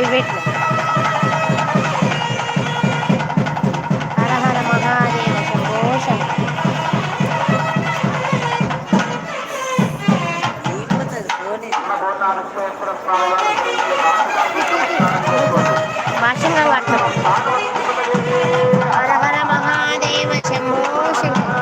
ప్రైవేట్లో హరహర మహాదేవ సంతోషం. భాషంగా వాడతాం. హరహర మహాదేవ శంభో శంకర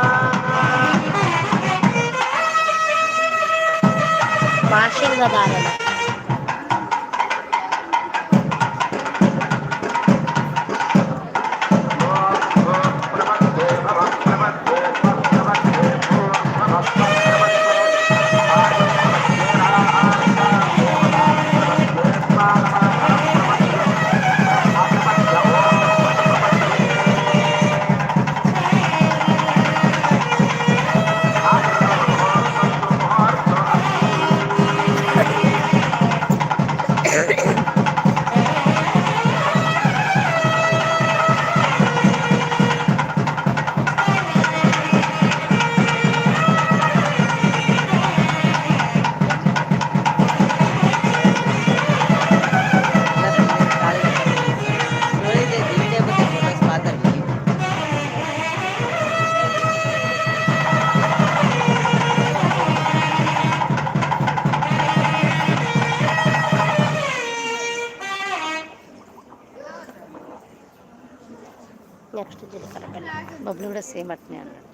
బబ్బులు కూడా సేమ్ అట్నే అన్నాడు.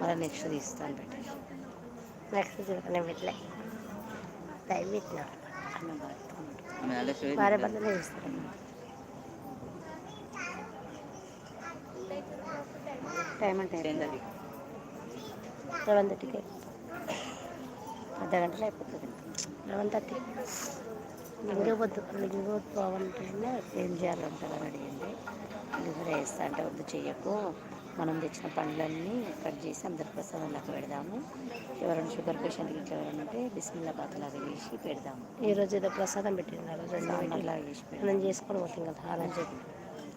మళ్ళీ నెక్స్ట్ తీస్తాను పెట్టేసి నెక్స్ట్ జీలకర్ర పెట్టలే. టైం పెట్టినా. అన్నం పడుతున్నాడు భార్య భర్తలే చేస్తారు టైం అంటే లెవెన్ థర్టీకి. అర్ధ గంటలో అయిపోతుంది. Eleven thirty. లింగ వద్దు? లింగ వద్దు పోవాలంటే ఏం చేయాలంటారా అడిగింది. లివర్ వేస్తా అంటే వద్దు చెయ్యకు. మనం తెచ్చిన పండ్లన్నీ కట్ చేసి అందరి ప్రసాదాలకు పెడదాము. ఎవరైనా షుగర్ పేషెంట్కి ఇట్లా ఎవరైనా ఉంటే బిస్మిల్లా బాతులాగా వేసి పెడదాము. ఈ రోజు ఏదో ప్రసాదం పెట్టింది ఆ రోజు అన్ని పెట్టి సాంబార్లాగా వేసి మనం చేసుకొని పోతాం కదా హాలని చెప్పి.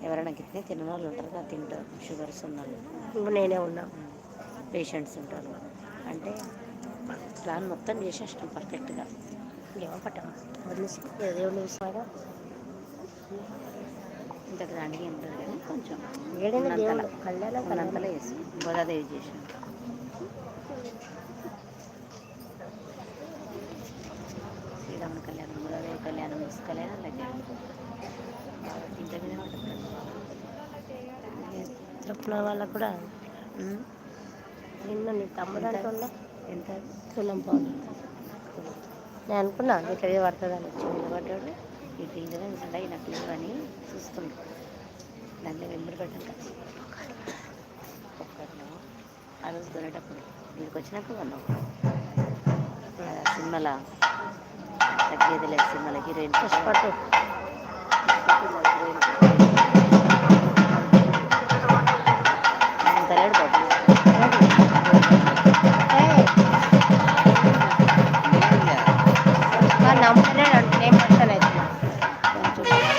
ఎవరైనా గిట్నే తిన్న వాళ్ళు ఉంటారు కదా తింటారు. షుగర్స్ ఉన్న వాళ్ళు ఇప్పుడు నేనే ఉన్నా. పేషెంట్స్ ఉంటారు. అంటే ప్లాన్ మొత్తం చేసేసినాం పర్ఫెక్ట్గా. ఏమో పట్టం వదిలేసి దేవుడు చూసాగా ఇంత గ్రాండ్గా ఉంటుంది కొంచెం. కళ్యాణం కళ్యాణం వేసి గోదాదేవి చేసాం శ్రీరాముని కళ్యాణం గోదాదేవి కళ్యాణం ముసు కళ్యాణం లగ్గే ఇంత మీద చెప్పున వాళ్ళకు కూడా. నిన్న నీ తమ్ముడు ఎంత? తులం పాలు. నేను అనుకున్నా ఇట్లా పడుతుందని వచ్చి నిలబడ్డాడు? పింఛన్ ఉంటుందా ఈ నాకు అని చూస్తుండ్రు దాంట్లో వెంబడి పడ్డాక ఒక్కట్లో ఆ రోజు కొనేటప్పుడు వీడికి వచ్చినప్పుడు కొన్నాం. ఆ సినిమాలో తగ్గేది లేదు సినిమాలో హీరోయిన్. తలేడు బాబు. నమ్మలేడు అంటే నేను పడతాను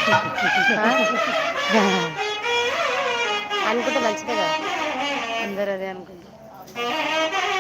అనుకుంటే మంచిదే కదా. అందరూ అదే అనుకుంటారు.